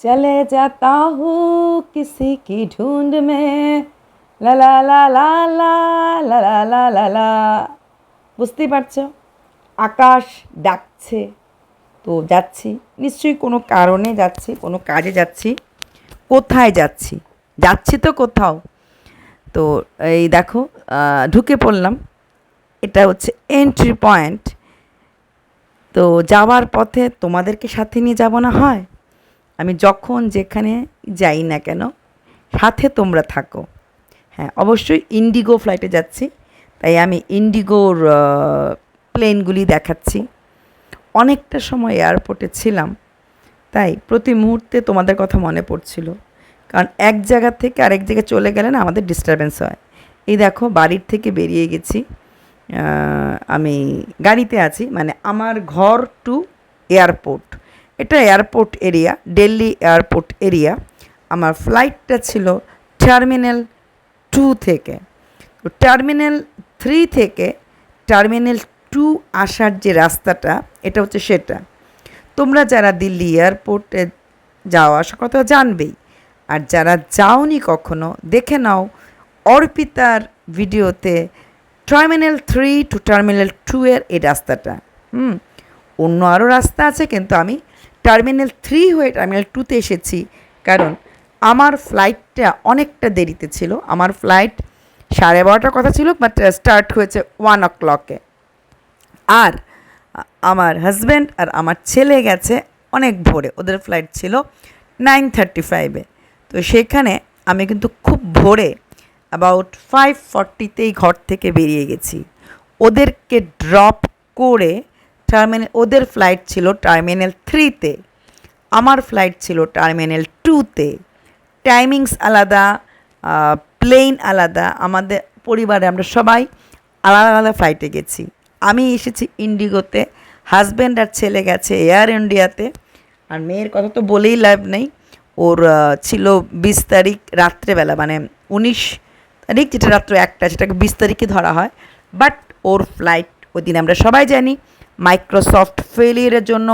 चले जाता हूँ किसी की ढूंढ में লা লা লা লা লা লা লা লা লা লা বুঝতেই পারছো আকাশ ডাকছে তো যাচ্ছি নিশ্চয়ই কোনো কারণে যাচ্ছি কোনো কাজে যাচ্ছি কোথায় যাচ্ছি যাচ্ছি তো কোথাও তো এই দেখো আহ, ঢুকে পড়লাম এটা হচ্ছে এন্ট্রি পয়েন্ট তো যাওয়ার পথে তোমাদেরকে সাথে নিয়ে যাব না হয় আমি যখন যেখানে যাই না কেন, সাথে তোমরা থাকো। হ্যাঁ অবশ্যই ইন্ডিগো ফ্লাইটে যাচ্ছি। তাই আমি ইন্ডিগোর প্লেনগুলি দেখাচ্ছি। অনেকটা সময় এয়ারপোর্টে ছিলাম। তাই প্রতি মুহূর্তে তোমাদের কথা মনে পড়ছিল। কারণ এক জায়গা থেকে আরেক জায়গায় চলে গেলে না আমাদের ডিস্টারবেন্স হয়। এই দেখো, বাড়ির থেকে বেরিয়ে গেছি। আমি গাড়িতে আছি। মানে আমার ঘর টু এয়ারপোর্ট এটা airport area, Delhi airport area. আমার ফ্লাইটটা ছিল টার্মিনাল টু থেকে। তো টার্মিনাল থ্রি থেকে টার্মিনাল টু আসার যে রাস্তাটা, এটা হচ্ছে সেটা। তোমরা যারা দিল্লি এয়ারপোর্টে যাওয়া আসা কথা জানবেই। আর যারা যাওনি কখনো, দেখে নাও অর্পিতার ভিডিওতে terminal three to terminal two এর এই রাস্তাটা। হুম, অন্য আরও রাস্তা আছে, কিন্তু আমি টার্মিনাল থ্রি হয়ে টার্মিনাল টুতে এসেছি। কারণ আমার ফ্লাইটটা অনেকটা দেরিতে ছিল। আমার ফ্লাইট সাড়ে বারোটার কথা ছিল বাট স্টার্ট হয়েছে ওয়ান ও ক্লকে আর আমার হাজব্যান্ড আর আমার ছেলে গেছে অনেক ভোরে। ওদের ফ্লাইট ছিল নাইন থার্টি ফাইভে তো সেখানে আমি কিন্তু খুব ভোরে অ্যাবাউট ফাইভ ফর্টিতেই ঘর থেকে বেরিয়ে গেছি। ওদেরকে ড্রপ করে টার্মিনাল ওদের ফ্লাইট ছিল টার্মিনাল থ্রিতে আমার ফ্লাইট ছিল টার্মিনাল টুতে টাইমিংস আলাদা প্লেন আলাদা, আমাদের পরিবারে আমরা সবাই আলাদা আলাদা ফ্লাইটে গেছি। আমি এসেছি ইন্ডিগোতে হাজব্যান্ড আর ছেলে গেছে এয়ার ইন্ডিয়াতে আর মেয়ের কথা তো বলেই লাভ নেই। ওর ছিল বিশ তারিখ রাত্রেবেলা মানে উনিশ তারিখ, যেটা রাত্র একটা, সেটাকে বিশ তারিখে ধরা হয়। বাট ওর ফ্লাইট ওই দিন আমরা সবাই জানি। মাইক্রোসফট ফেলিয়ারের জন্য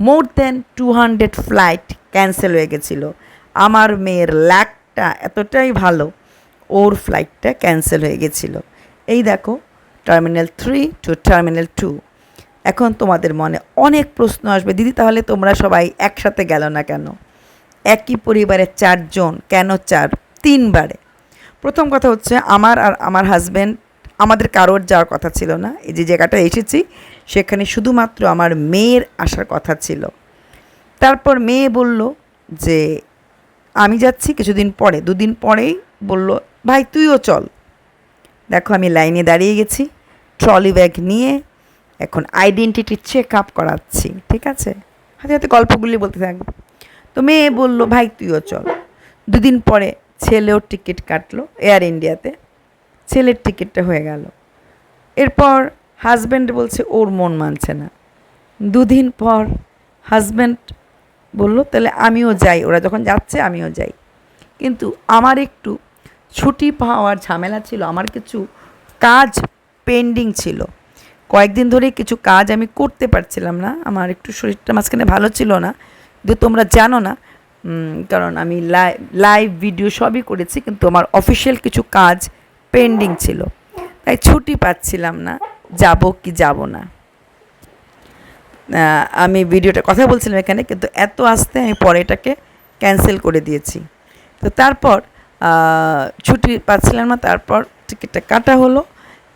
more than two hundred flight cancel হয়ে গেছিল। আমার মেয়ের ল্যাকটা এতটাই ভালো, ওর ফ্লাইটটা ক্যান্সেল হয়ে গেছিল। এই দেখো terminal three to terminal two এখন তোমাদের মনে অনেক প্রশ্ন আসবে, দিদি, তাহলে তোমরা সবাই একসাথে গেল না কেন? একই পরিবারের চারজন, কেন চার? তিনবারে। প্রথম কথা হচ্ছে, আমার আর আমার হাজব্যান্ড আমাদের কারোর যাওয়ার কথা ছিল না। এই যে জায়গাটা এসেছি, সেখানে শুধুমাত্র আমার মেয়ের আসার কথা ছিল। তারপর মেয়ে বলল যে, আমি যাচ্ছি কিছুদিন পরে। দুদিন পরেই বলল, ভাই, তুইও চল। দেখো, আমি লাইনে দাঁড়িয়ে গেছি, ট্রলি ব্যাগ নিয়ে এখন আইডেন্টিটি চেক আপ করাচ্ছি, ঠিক আছে? হাতে হাতে গল্পগুলি বলতে থাকব। তো মেয়ে বলল, ভাই, তুইও চল। দুদিন পরে ছেলেও টিকিট কাটলো এয়ার ইন্ডিয়াতে ছেলের টিকিটটা হয়ে গেল। এরপর হাজব্যান্ড বলছে, ওর মন মানছে না। দুদিন পর হাজব্যান্ড বলল, তাহলে আমিও যাই। ওরা যখন যাচ্ছে, আমিও যাই। কিন্তু আমার একটু ছুটি পাওয়ার ঝামেলা ছিল, আমার কিছু কাজ পেন্ডিং ছিল। কয়েকদিন ধরে কিছু কাজ আমি করতে পারছিলাম না, আমার একটু শরীরটা মাঝখানে ভালো ছিল না। কিন্তু তোমরা জানো না কারণ আমি লাইভ ভিডিও সবই করেছি, কিন্তু আমার অফিসিয়াল কিছু কাজ পেন্ডিং ছিল। তাই ছুটি পাচ্ছিলাম না, যাব কি যাব না। আমি ভিডিওটা কথা বলছিলাম এখানে, কিন্তু এত আসতে আমি পরে এটাকে ক্যান্সেল করে দিয়েছি। তো তারপর ছুটি পাচ্ছিলাম না, তারপর টিকিটটা কাটা হলো।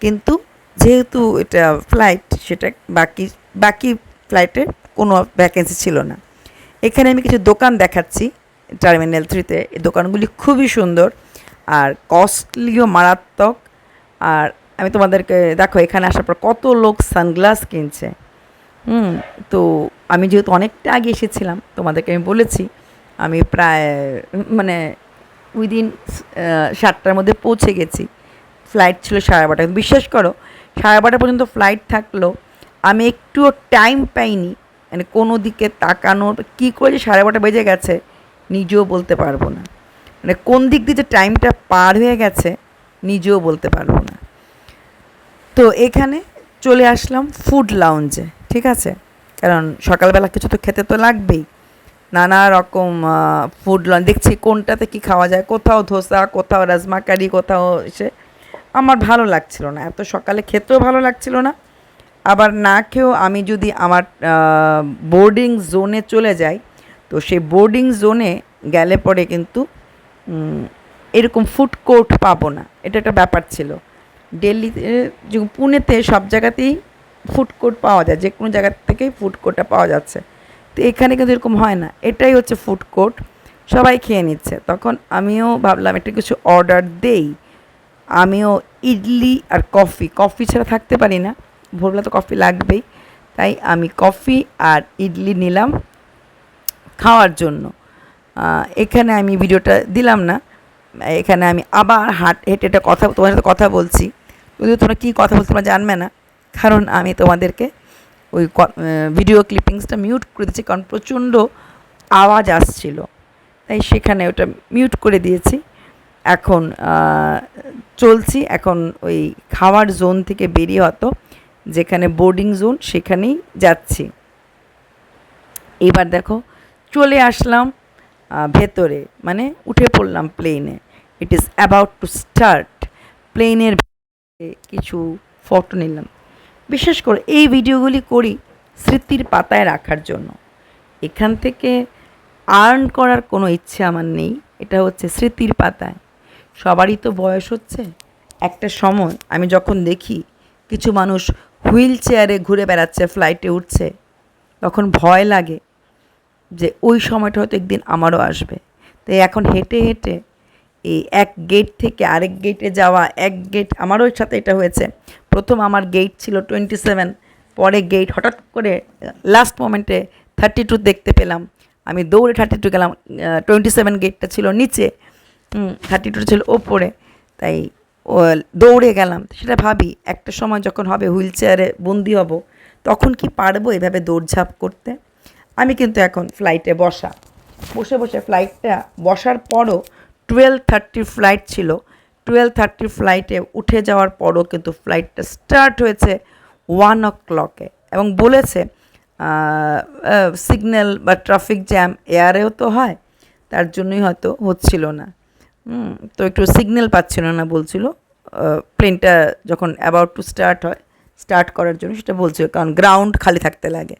কিন্তু যেহেতু এটা ফ্লাইট সেটা বাকি বাকি ফ্লাইটে কোনো ভ্যাকেন্সি ছিল না। এখানে আমি কিছু দোকান দেখাচ্ছি টার্মিনাল থ্রিতে এই দোকানগুলি খুবই সুন্দর। আর কস্টলিও মারাত্মক। আর আমি তোমাদেরকে, দেখো, এখানে আসার পর কত লোক সানগ্লাস কিনছে। হুম, তো আমি যেহেতু অনেকটা আগে এসেছিলাম, তোমাদেরকে আমি বলেছি, আমি প্রায় মানে উইদিন সাতটার মধ্যে পৌঁছে গেছি। ফ্লাইট ছিল সাড়ে বারোটা। বিশ্বাস করো, সাড়ে বারোটা পর্যন্ত ফ্লাইট থাকল আমি একটুও টাইম পাইনি। মানে কোনো দিকে তাকানোর, কী করে যে সাড়ে বারোটা বেজে গেছে, নিজেও বলতে পারব না। মানে কোন দিক দিয়ে যে টাইমটা পার হয়ে গেছে নিজেও বলতে পারব না। তো এখানে চলে আসলাম ফুড লাউঞ্জে ঠিক আছে? কারণ সকালবেলা কিছু তো খেতে তো লাগবেই। নানা রকম ফুড লঞ্চ দেখছি কোনটাতে কি খাওয়া যায়, কোথাও ধোসা, কোথাও রাজমা কারি কোথাও এসে আমার ভালো লাগছিল না। এত সকালে খেতেও ভালো লাগছিল না। আবার না খেয়েও আমি যদি আমার বোর্ডিং জোনে চলে যাই, তো সেই বোর্ডিং জোনে গেলে পরে কিন্তু এরকম ফুড কোর্ট পাবো না। এটা একটা ব্যাপার ছিল। দিল্লিতে পুনেতে সব জায়গাতেই ফুড কোর্ট পাওয়া যায়। যে কোনো জায়গা থেকেই ফুড কোর্টটা পাওয়া যাচ্ছে। তো এখানে কিন্তু এরকম হয় না। এটাই হচ্ছে ফুড কোর্ট সবাই খেয়ে নিচ্ছে। তখন আমিও ভাবলাম, একটা কিছু অর্ডার দেই। আমিও ইডলি আর কফি। কফি ছাড়া থাকতে পারি না। ভোরবেলা তো কফি লাগবেই। তাই আমি কফি আর ইডলি নিলাম খাওয়ার জন্য। এখানে আমি ভিডিওটা দিলাম না। এখানে আমি আবার হাট হেঁটে হেঁটে কথা তোমার সাথে কথা বলছি। যদিও তোমরা কী কথা বলছো তোমরা জানবে না। কারণ আমি তোমাদেরকে ওই ভিডিও ক্লিপিংসটা মিউট করে দিয়েছি কারণ প্রচণ্ড আওয়াজ আসছিল। তাই সেখানে ওটা মিউট করে দিয়েছি। এখন চলছি। এখন ওই খাওয়ার জোন থেকে বেরিয়ে হতো যেখানে বোর্ডিং জোন সেখানেই যাচ্ছি। এবার দেখো, চলে আসলাম ভেতরে মানে উঠে পড়লাম প্লেনে it is about to start প্লেনের কিছু ফটো নিলাম। বিশেষ করে এই ভিডিওগুলি করি স্মৃতির পাতায় রাখার জন্য। এখান থেকে আর্ন করার কোনো ইচ্ছে আমার নেই, এটা হচ্ছে স্মৃতির পাতায়। সবারই তো বয়স হচ্ছে। একটা সময় আমি যখন দেখি কিছু মানুষ হুইল চেয়ারে ঘুরে বেড়াচ্ছে ফ্লাইটে উঠছে, তখন ভয় লাগে যে ওই সময়টা হয়তো একদিন আমারও আসবে। তাই এখন হেঁটে হেঁটে এই এক গেট থেকে আরেক গেটে যাওয়া, এক গেট আমারও সাথে এটা হয়েছে। প্রথম আমার গেট ছিল টোয়েন্টি সেভেন পরে গেট হঠাৎ করে লাস্ট মোমেন্টে থার্টি টু দেখতে পেলাম। আমি দৌড়ে থার্টি টু গেলাম টোয়েন্টি সেভেন গেটটা ছিল নিচে থার্টি টু ছিল ওপরে। তাই ও দৌড়ে গেলাম। সেটা ভাবি, একটা সময় যখন হবে হুইল চেয়ারে বন্দি হব, তখন কি পারব এভাবে দৌড়ঝাঁপ করতে? আমি কিন্তু এখন ফ্লাইটে বসা। বসে বসে ফ্লাইটটা বসার পরও টুয়েলভ থার্টির ফ্লাইট ছিল। টুয়েলভ থার্টির ফ্লাইটে উঠে যাওয়ার পরও কিন্তু ফ্লাইটটা স্টার্ট হয়েছে ওয়ান ও ক্লকে এবং বলেছে সিগন্যাল বা ট্রাফিক জ্যাম এয়ারেও তো হয়, তার জন্যই হয়তো হচ্ছিল না। তো একটু সিগন্যাল পাচ্ছিল না বলছিল। প্লেনটা যখন অ্যাবাউট টু স্টার্ট হয় স্টার্ট করার জন্য সেটা বলছিল, কারণ গ্রাউন্ড খালি থাকতে লাগে।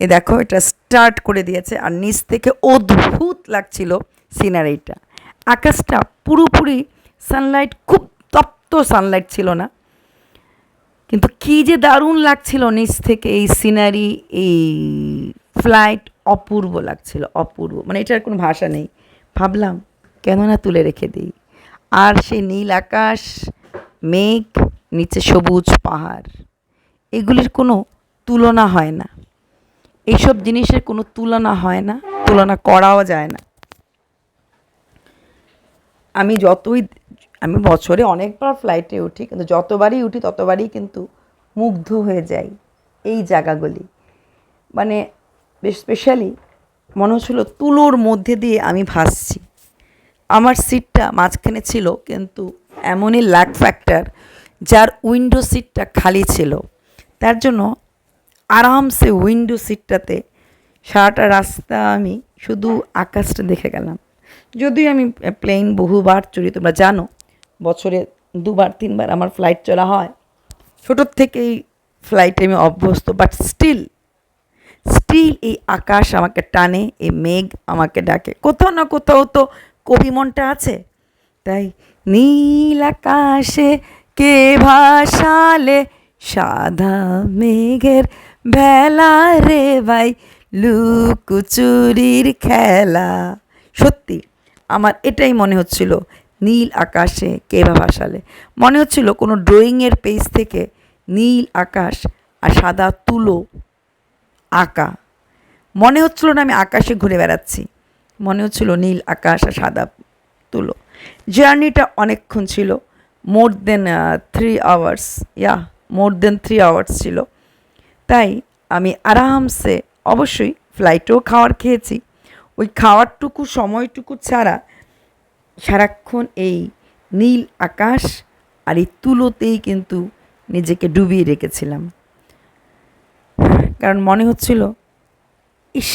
এ দেখো, এটা স্টার্ট করে দিয়েছে। আর নিচ থেকে অদ্ভুত লাগছিল সিনারিটা আকাশটা পুরোপুরি সানলাইট খুব তপ্ত সানলাইট ছিল না। কিন্তু কী যে দারুণ লাগছিল নিচ থেকে এই সিনারি এই ফ্লাইট অপূর্ব লাগছিল, অপূর্ব। মানে এটার কোনো ভাষা নেই। ভাবলাম, কেন না তুলে রেখে দিই? আর সেই নীল আকাশ, মেঘ, নিচে সবুজ পাহাড়, এগুলির কোনো তুলনা হয় না। এইসব জিনিসের কোনো তুলনা হয় না, তুলনা করাও যায় না। আমি যতই, আমি বছরে অনেকবার ফ্লাইটে উঠি, কিন্তু যতবারই উঠি ততবারই কিন্তু মুগ্ধ হয়ে যাই এই জায়গাগুলি। মানে স্পেশালি মনে হচ্ছিল তুলোর মধ্যে দিয়ে আমি ভাসছি। আমার সিটটা মাঝখানে ছিল, কিন্তু এমনই ল্যাক ফ্যাক্টর যার উইন্ডো সিটটা খালি ছিল। তার জন্য আরামসে উইন্ডো সিটটাতে সারাটা রাস্তা আমি শুধু আকাশটা দেখে গেলাম। যদিও আমি প্লেন বহুবার চড়ি, তোমরা জানো, বছরে দুবার, তিনবার আমার ফ্লাইট চলা হয়। ছোটোর থেকেই ফ্লাইটে আমি অভ্যস্ত বাট স্টিল স্টিল এই আকাশ আমাকে টানে, এই মেঘ আমাকে ডাকে। কোথাও না কোথাও তো কবি মনটা আছে। তাই নীল আকাশে কে ভাসালে, সাদা মেঘের ভেলা রে ভাই লুকুচুরির খেলা। সত্যি, আমার এটাই মনে হচ্ছিল নীল আকাশে কে বা ভাসালে। মনে হচ্ছিল কোনো ড্রয়িংয়ের পেজ থেকে নীল আকাশ আর সাদা তুলো আঁকা। মনে হচ্ছিল না আমি আকাশে ঘুরে বেড়াচ্ছি। মনে হচ্ছিল নীল আকাশ আর সাদা তুলো। জার্নিটা অনেকক্ষণ ছিল more than three hours yeah more than three hours ছিল। তাই আমি আরামসে অবশ্যই ফ্লাইটেও খাওয়ার খেয়েছি। ওই খাওয়ারটুকু, সময়টুকু ছাড়া সারাক্ষণ এই নীল আকাশ আর এই তুলোতেই কিন্তু নিজেকে ডুবিয়ে রেখেছিলাম। কারণ মনে হচ্ছিল, ইস,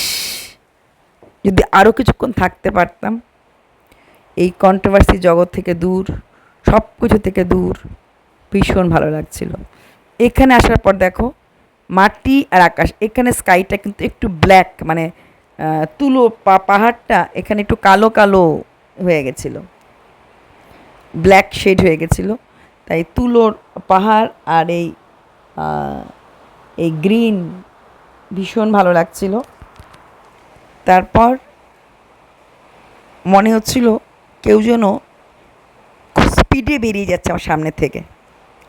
যদি আরও কিছুক্ষণ থাকতে পারতাম, এই কন্ট্রোভার্সি জগৎ থেকে দূর সব কিছু থেকে দূর, ভীষণ ভালো লাগছিল। এখানে আসার পর দেখো মাটি আর আকাশ। এখানে স্কাইটা কিন্তু একটু ব্ল্যাক মানে তুলো পাহাড়টা এখানে একটু কালো কালো হয়ে গেছিল। ব্ল্যাক শেড হয়ে গেছিল। তাই তুলোর পাহাড় আর এই এই গ্রিন ভীষণ ভালো লাগছিল। তারপর মনে হচ্ছিল কেউ যেন খুব স্পিডে বেরিয়ে যাচ্ছে আমার সামনে থেকে।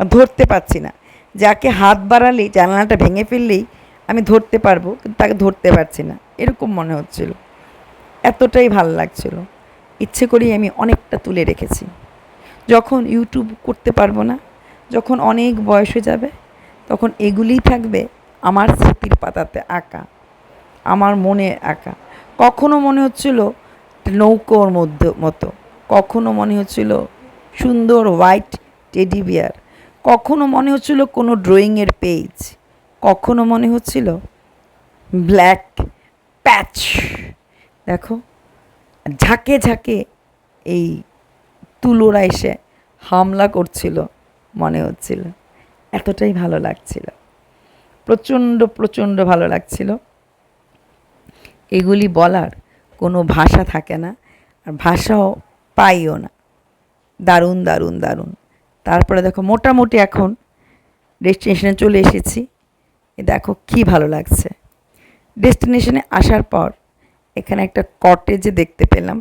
ধরতে পারছি না। যাকে হাত বাড়ালেই, জানালাটা ভেঙে ফেললেই আমি ধরতে পারব, কিন্তু তাকে ধরতে পারছি না। এরকম মনে হচ্ছিল। এতটাই ভালো লাগছিল। ইচ্ছে করেই আমি অনেকটা তুলে রেখেছি। যখন ইউটিউব করতে পারব না, যখন অনেক বয়স হয়ে যাবে, তখন এগুলিই থাকবে আমার স্মৃতির পাতাতে আঁকা, আমার মনে আঁকা। কখনো মনে হচ্ছিল নৌকোর মধ্যে মতো, কখনো মনে হচ্ছিল সুন্দর হোয়াইট টেডি বিয়ার কখনো মনে হচ্ছিল কোনো ড্রয়িংয়ের পেজ কখনো মনে হচ্ছিল ব্ল্যাক প্যাচ দেখো, ঝাঁকে ঝাঁকে এই তুলোরা এসে হামলা করছিল, মনে হচ্ছিল। এতটাই ভালো লাগছিল। প্রচণ্ড প্রচণ্ড ভালো লাগছিল। এগুলি বলার কোনো ভাষা থাকে না, আর ভাষাও পাইও না। দারুণ দারুণ দারুণ। তারপরে দেখো মোটামুটি এখন ডেস্টিনেশনে চলে এসেছি। দেখো কি ভালো লাগছে। ডেস্টিনেশনে আসার পর এখানে একটা কটেজে দেখতে পেলাম।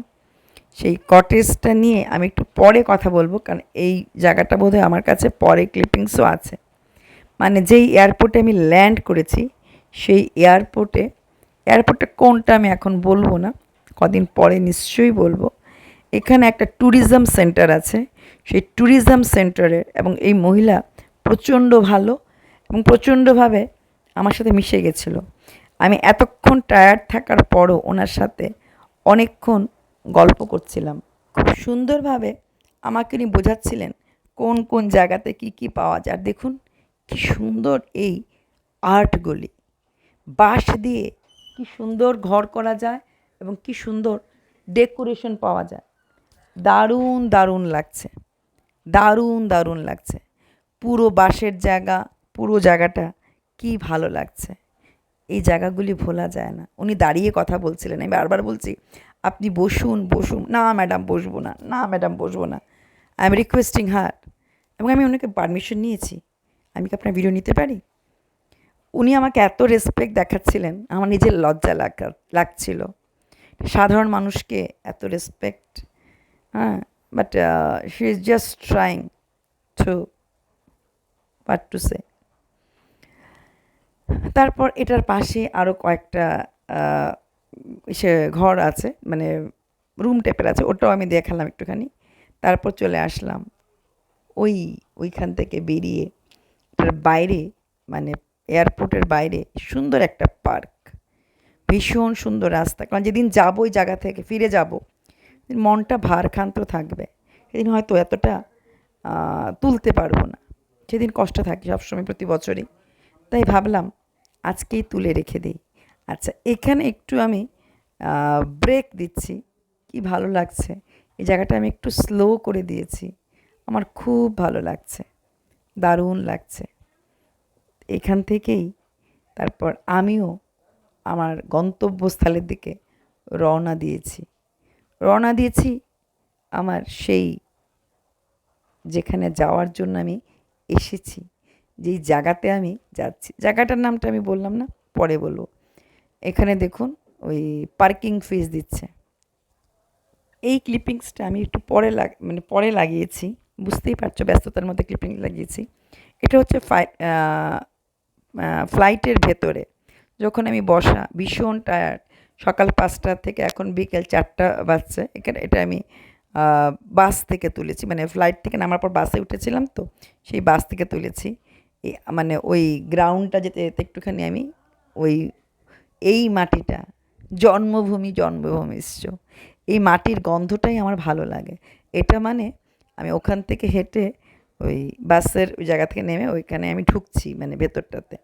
সেই কটেজটা নিয়ে আমি একটু পরে কথা বলব, কারণ এই জায়গাটা বোধহয় আমার কাছে পরে ক্লিপিংসও আছে। মানে যেই এয়ারপোর্টে আমি ল্যান্ড করেছি, সেই এয়ারপোর্টে এয়ারপোর্টটা কোনটা আমি এখন বলব না, কদিন পরে নিশ্চয়ই বলব। এখানে একটা ট্যুরিজম সেন্টার আছে। সেই ট্যুরিজম সেন্টারে এবং এই মহিলা প্রচণ্ড ভালো এবং প্রচণ্ডভাবে আমার সাথে মিশে গেছিল। আমি এতক্ষণ টায়ার্ড থাকার পরও ওনার সাথে অনেকক্ষণ গল্প করছিলাম। খুব সুন্দরভাবে আমাকে উনি বোঝাচ্ছিলেন কোন কোন জায়গাতে কি কি পাওয়া যায়। দেখুন কি সুন্দর এই আর্টগুলি বাঁশ দিয়ে কি সুন্দর ঘর করা যায় এবং কি সুন্দর ডেকোরেশন পাওয়া যায়। দারুণ দারুণ লাগছে। দারুণ দারুণ লাগছে। পুরো বাঁশের জায়গা, পুরো জায়গাটা কি ভালো লাগছে। এই জায়গাগুলি ভোলা যায় না। উনি দাঁড়িয়ে কথা বলছিলেন। আমি বারবার বলছি, আপনি বসুন বসুন। না, ম্যাডাম, বসবো না। না, ম্যাডাম, বসবো না। আই এম রিকোয়েস্টিং হার এবং আমি ওনাকে পারমিশন নিয়েছি। আমি কি আপনার ভিডিও নিতে পারি? উনি আমাকে এত রেসপেক্ট দেখাচ্ছিলেন, আমার নিজের লজ্জা লাগা, লাগছিল। সাধারণ মানুষকে এত রেসপেক্ট হ্যাঁ but she is just trying to but to say তারপর এটার পাশে আরও কয়েকটা সে ঘর আছে মানে রুম টাইপের আছে, ওটাও আমি দেখালাম একটুখানি। তারপর চলে আসলাম ওই, ওইখান থেকে বেরিয়ে এটার বাইরে মানে এয়ারপোর্টের বাইরে সুন্দর একটা পার্ক ভীষণ সুন্দর রাস্তা। কারণ যেদিন যাব ওই জায়গা থেকে, ফিরে যাব মনটা ভারখান্ত থাকবে। সেদিন হয়তো এতটা তুলতে পারব না। সেদিন কষ্ট থাকে সবসময় প্রতি বছরই। তাই ভাবলাম, আজকেই তুলে রেখে দিই। আচ্ছা এখানে একটু আমি ব্রেক দিচ্ছি। কি ভালো লাগছে। এই জায়গাটা আমি একটু স্লো করে দিয়েছি। আমার খুব ভালো লাগছে। দারুণ লাগছে। এখান থেকেই তারপর আমিও আমার গন্তব্যস্থলের দিকে রওনা দিয়েছি। রওনা দিয়েছি আমার সেই যেখানে যাওয়ার জন্য আমি এসেছি, যেই জায়গাতে আমি যাচ্ছি। জায়গাটার নামটা আমি বললাম না, পরে বলব। এখানে দেখুন, ওই পার্কিং ফিস দিচ্ছে। এই ক্লিপিংসটা আমি একটু পরে লাগ মানে পরে লাগিয়েছি, বুঝতেই পারছ ব্যস্ততার মধ্যে ক্লিপিং লাগিয়েছি। এটা হচ্ছে ফ্লাইটের ভেতরে। যখন আমি বসা, ভীষণ টায়ার্ড সকাল পাঁচটা থেকে এখন বিকেল চারটা বাজছে। এখানে এটা আমি বাস থেকে তুলেছি। মানে ফ্লাইট থেকে নামার পর বাসে উঠেছিলাম তো, সেই বাস থেকে তুলেছি। মানে ওই গ্রাউন্ডটা যেতে যেতে একটুখানি আমি ওই, এই মাটিটা, জন্মভূমি জন্মভূমি ইস্য এই মাটির গন্ধটাই আমার ভালো লাগে। এটা মানে আমি ওখান থেকে হেঁটে ওই বাসের ওই জায়গা থেকে নেমে ওইখানে আমি ঢুকছি মানে ভেতরটাতে।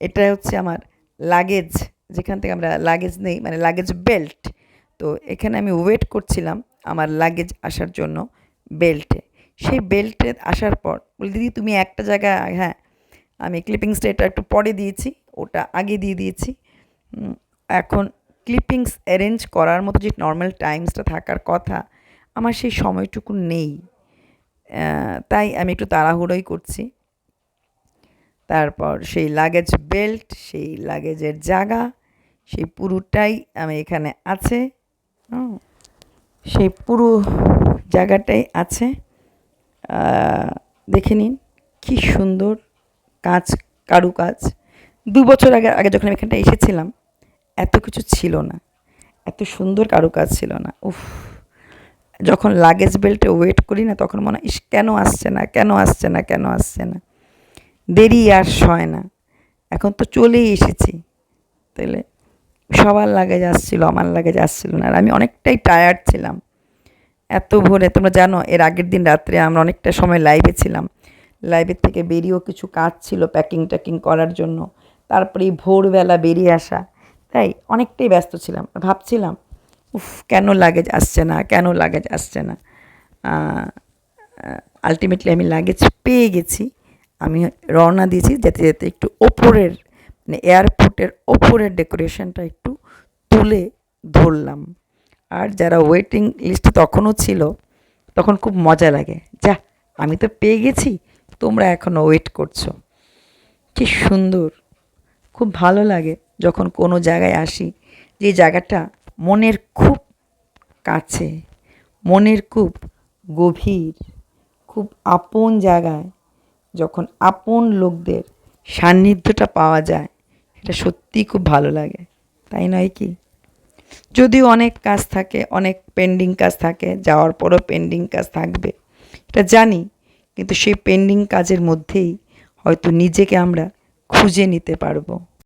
এটা হচ্ছে আমার লাগেজ যেখান থেকে আমরা লাগেজ নেই মানে লাগেজ বেল্ট তো এখানে আমি ওয়েট করছিলাম আমার লাগেজ আসার জন্য বেল্টে সেই বেল্টে আসার পর বলি, দিদি, তুমি একটা জায়গায় হ্যাঁ আমি ক্লিপিংসটা এটা একটু পরে দিয়েছি, ওটা আগে দিয়ে দিয়েছি। এখন ক্লিপিংস অ্যারেঞ্জ করার মতো যে নর্মাল টাইমসটা থাকার কথা, আমার সেই সময়টুকু নেই। তাই আমি একটু তাড়াহুড়োই করছি। তারপর সেই লাগেজ বেল্ট সেই লাগেজের জায়গা সেই পুরোটাই আমি এখানে আছে। সেই পুরো জায়গাটাই আছে। দেখে নিন, কি সুন্দর কাজ, কারুকাজ। দু বছর আগে আগে যখন আমি এখানটা এসেছিলাম, এত কিছু ছিল না। এত সুন্দর কারুকাজ ছিল না। উফ, যখন লাগেজ বেল্টে ওয়েট করি না, তখন মনে হয় কেন আসছে না, কেন আসছে না, কেন আসছে না? দেরি আর সয় না। এখন তো চলেই এসেছি। তাহলে সবার লাগেজ আসছিল, আমার লাগেজ আসছিল না। আর আমি অনেকটাই টায়ার্ড ছিলাম। এত ভোরে, তোমরা জানো, এর আগের দিন রাত্রে আমরা অনেকটা সময় লাইভে ছিলাম। লাইভের থেকে বেরিয়েও কিছু কাজ ছিল প্যাকিং ট্যাকিং করার জন্য। তারপরে ভোরবেলা বেরিয়ে আসা। তাই অনেকটাই ব্যস্ত ছিলাম। ভাবছিলাম, উফ, কেন লাগেজ আসছে না, কেন লাগেজ আসছে না? আলটিমেটলি আমি লাগেজ পেয়ে গেছি। আমি রওনা দিয়েছি যেতে যেতে একটু ওপরের মানে এয়ারপোর্টের ওপরের ডেকোরেশনটা একটু তুলে ধরলাম। আর যারা ওয়েটিং লিস্টে তখনও ছিল, তখন খুব মজা লাগে। যা, আমি তো পেয়ে গেছি, তোমরা এখনও ওয়েট করছ। কি সুন্দর, খুব ভালো লাগে যখন কোনো জায়গায় আসি যে জায়গাটা মনের খুব কাছে, মনের খুব গভীর, খুব আপন জায়গায়, যখন আপন লোকদের সান্নিধ্যটা পাওয়া যায় এটা সত্যিই খুব ভালো লাগে। তাই নয় কি? যদিও অনেক কাজ থাকে, অনেক পেন্ডিং কাজ থাকে, যাওয়ার পরও পেন্ডিং কাজ থাকবে, এটা জানি, কিন্তু সেই পেন্ডিং কাজের মধ্যেই হয়তো নিজেকে আমরা খুঁজে নিতে পারব।